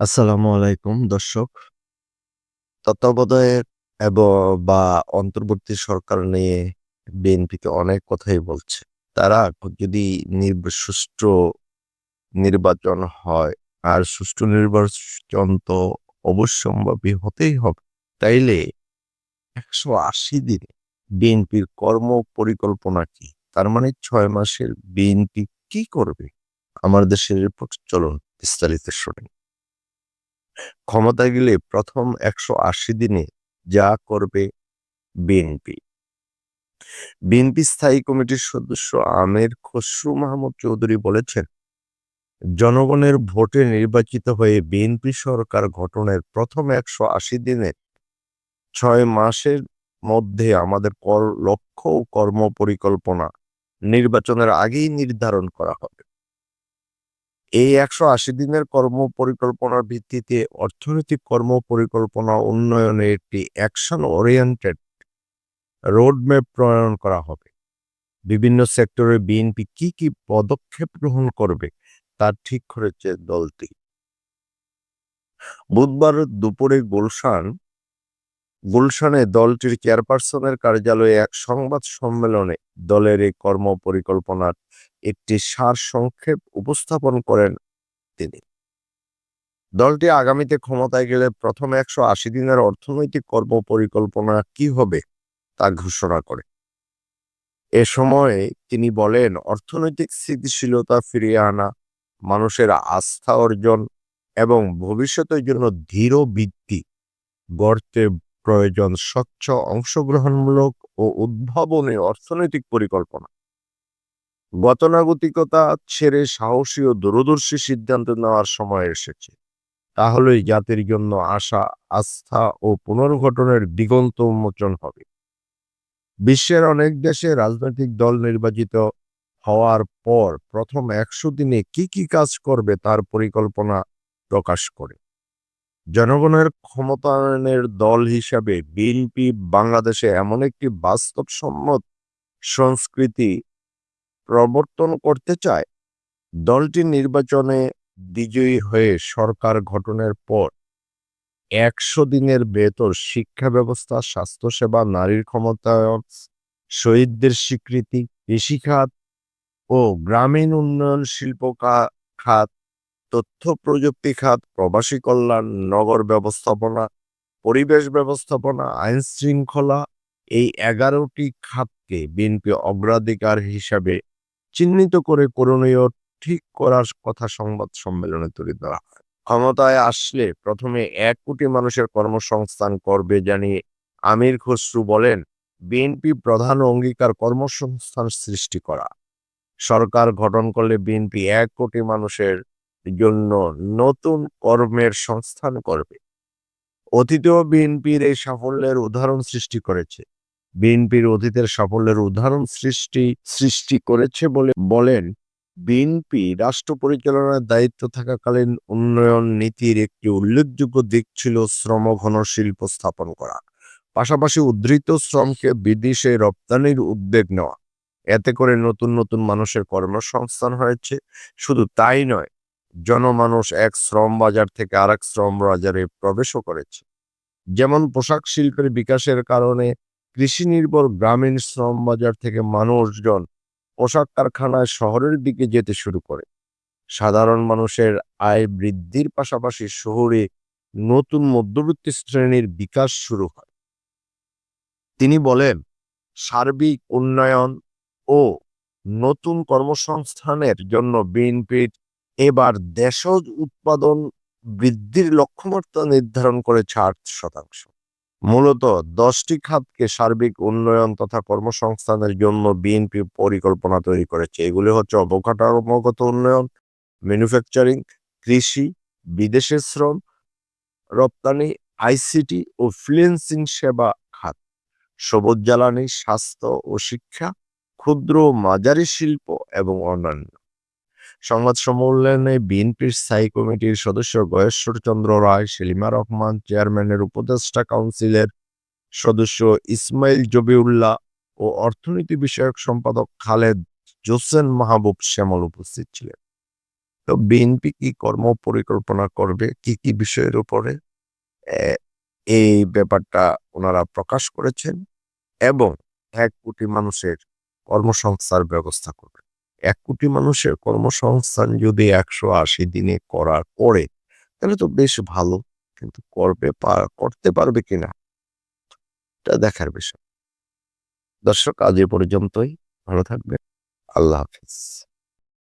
আসসালামু আলাইকুম, দর্শক। তত্ত্বাবধায়ক এবং বা অন্তর্বর্তী সরকার নিয়ে বিএনপিকে অনেক কথাই বলছে। তারা যদি সুষ্ঠু নির্বাচন হয় আর সুষ্ঠু নির্বাচন তো অবশ্যম্ভাবী হতেই হবে। তাইলে ১৮০ দিনে বিএনপির কর্ম পরিকল্পনা কি? তার মানে ছয় মাসের বিএনপি কি করবে? আমার দেশের রিপোর্ট, চলুন বিস্তারিত শুনি। ক্ষমতায় গেলে প্রথম ১৮০ দিনে যা করবে বিএনপি। বিএনপি স্থায়ী কমিটির সদস্য আমির খসরু মাহমুদ চৌধুরী বলেছেন, জনগণের ভোটে নির্বাচিত হয়ে বিএনপি সরকার গঠনের প্রথম ১৮০ দিনে ছয় মাসের মধ্যে আমাদের কর লক্ষ্য ও কর্মপরিকল্পনা নির্বাচনের আগেই নির্ধারণ করা হবে। এই ১৮০ দিনের কর্মপরিকল্পনার ভিত্তিতে অর্থনৈতিক কর্ম পরিকল্পনা উন্নয়নে একটি অ্যাকশন ওরিয়েন্টেড রোডম্যাপ প্রণয়ন করা হবে। বিভিন্ন সেক্টরে বিএনপি কি, কি পদক্ষেপ গ্রহণ করবে তা ঠিক করেছে দলটি। বুধবার দুপুরে গুলশান গুলশানে দলটির চেয়ারপারসনের কার্যালয়ে এক সংবাদ সম্মেলনে দলের এই কর্মপরিকল্পনার একটি সার সংক্ষেপ উপস্থাপন করেন তিনি। দলটি আগামীতে ক্ষমতায় গেলে প্রথম ১৮০ দিনের অর্থনৈতিক কর্মপরিকল্পনা কি হবে তা ঘোষণা করে। এ সময় তিনি বলেন, অর্থনৈতিক স্থিতিশীলতা ফিরিয়ে আনা, মানুষের আস্থা অর্জন এবং ভবিষ্যতের জন্য দৃঢ় ভিত্তি গড়তে প্রয়োজন স্বচ্ছ অংশগ্রহণমূলক ও উদ্ভাবনী অর্থনৈতিক পরিকল্পনা। গতানুগতিকতা ছেড়ে সাহসী ও দূরদর্শী সিদ্ধান্ত নেওয়ার সময় এসেছে। তাহলেই জাতির জন্য আশা, আস্থা ও পুনর্গঠনের দিগন্ত উন্মোচন হবে। বিশ্বের অনেক দেশে রাজনৈতিক দল নির্বাচিত হওয়ার পর প্রথম ১০০ দিনে কি, কি কাজ করবে তার পরিকল্পনা প্রকাশ করে। জনগণের ক্ষমতায়নের দল হিসাবে বিএনপি বাংলাদেশে এমন একটি বাস্তবসম্মত সংস্কৃতি প্রবর্তন করতে চায়, দলটি নির্বাচনে বিজয়ী হয়ে সরকার গঠনের পর ১০০ দিনের ভেতর শিক্ষা ব্যবস্থা, স্বাস্থ্যসেবা, নারীর ক্ষমতায়ন, শহীদদের স্বীকৃতি, কৃষিখাত ও গ্রামীণ উন্নয়ন শিল্প খাত, তথ্য প্রযুক্তি খাত, প্রবাসী কল্যাণ, নগর ব্যবস্থাপনা, পরিবেশ ব্যবস্থাপনা, আইন শৃঙ্খলা এই এগারোটি খাতকে বিএনপি অগ্রাধিকার হিসাবে চিহ্নিত করে করণীয় ঠিক করার কথা সংবাদ সম্মেলনে তুলে ধরা হয়। ক্ষমতায় আসলে প্রথমে এক কোটি মানুষের কর্মসংস্থান করবে জানিয়ে আমির খসরু বলেন, বিএনপি প্রধান অঙ্গীকার কর্মসংস্থান সৃষ্টি করা। সরকার গঠন করলে বিএনপি এক কোটি মানুষের জন্য নতুন কর্মের সংস্থান করবে। অতীতেও বিএনপির এই সাফল্যের উদাহরণ সৃষ্টি করেছে। বিএনপির অতীতের সাফল্যের উদাহরণ সৃষ্টি সৃষ্টি করেছে বলে বলেন, বিএনপি রাষ্ট্র পরিচালনার দায়িত্ব থাকাকালীন উন্নয়ন নীতির একটি উল্লেখযোগ্য দিক ছিল শ্রমঘন শিল্প স্থাপন করা, পাশাপাশি উদ্ধৃত শ্রমকে বিদেশে রপ্তানির উদ্যোগ নেওয়া এতে করে নতুন নতুন মানুষের কর্মসংস্থান হয়েছে শুধু তাই নয় জনমানুষ এক শ্রম বাজার থেকে আরেক শ্রম বাজারে প্রবেশও করেছে। যেমন পোশাক শিল্পের বিকাশের কারণে কৃষি নির্ভর গ্রামীণ শ্রম বাজার থেকে মানুষজন পোশাক কারখানায় শহরের দিকে যেতে শুরু করে। সাধারণ মানুষের আয় বৃদ্ধির পাশাপাশি শহরে নতুন মধ্যবিত্ত শ্রেণির বিকাশ শুরু হয়। তিনি বলেন, সার্বিক উন্নয়ন ও নতুন কর্মসংস্থানের জন্য বিএনপির এবার দেশজ উৎপাদন বৃদ্ধির লক্ষ্যমাত্রা নির্ধারণ করেছে আট শতাংশ। মূলত দশটি খাতকে সার্বিক উন্নয়ন তথা কর্মসংস্থানের জন্য বিএনপি পরিকল্পনা তৈরি করেছে। এগুলি হচ্ছে অবকাঠামোগত উন্নয়ন ম্যানুফ্যাকচারিং কৃষি বিদেশের শ্রম, রপ্তানি, আইসিটি ও ফ্রিল্যান্সিং সেবা খাত। সবুজ জ্বালানি, স্বাস্থ্য ও শিক্ষা, ক্ষুদ্র মাঝারি শিল্প এবং অন্যান্য। সংবাদ সম্মেলনে বিএনপির স্থায়ী কমিটির সদস্য গয়েশ্বর চন্দ্র রায়, সেলিমা রহমান, চেয়ারম্যানের উপদেষ্টা কাউন্সিলের সদস্য ইসমাইল জবিউল্লাহ ও অর্থনীতি বিষয়ক সম্পাদক খালেদ জোসেন মাহবুব শ্যামল উপস্থিত ছিলেন। তো বিএনপি কি কর্ম পরিকল্পনা করবে? কি কি বিষয়ের উপরে? এই ব্যাপারটা ওনারা প্রকাশ করেছেন এবং এক কোটি মানুষের কর্মসংস্থার ব্যবস্থা করবে। এক কোটি মানুষের কর্মসংস্থান যদি একশো আশি দিনে করার পরে, তাহলে তো বেশ ভালো। কিন্তু করবে করতে পারবে কিনা? এটা দেখার বিষয়। দর্শক, আজ এ পর্যন্তই। ভালো থাকবে আল্লাহ হাফিজ।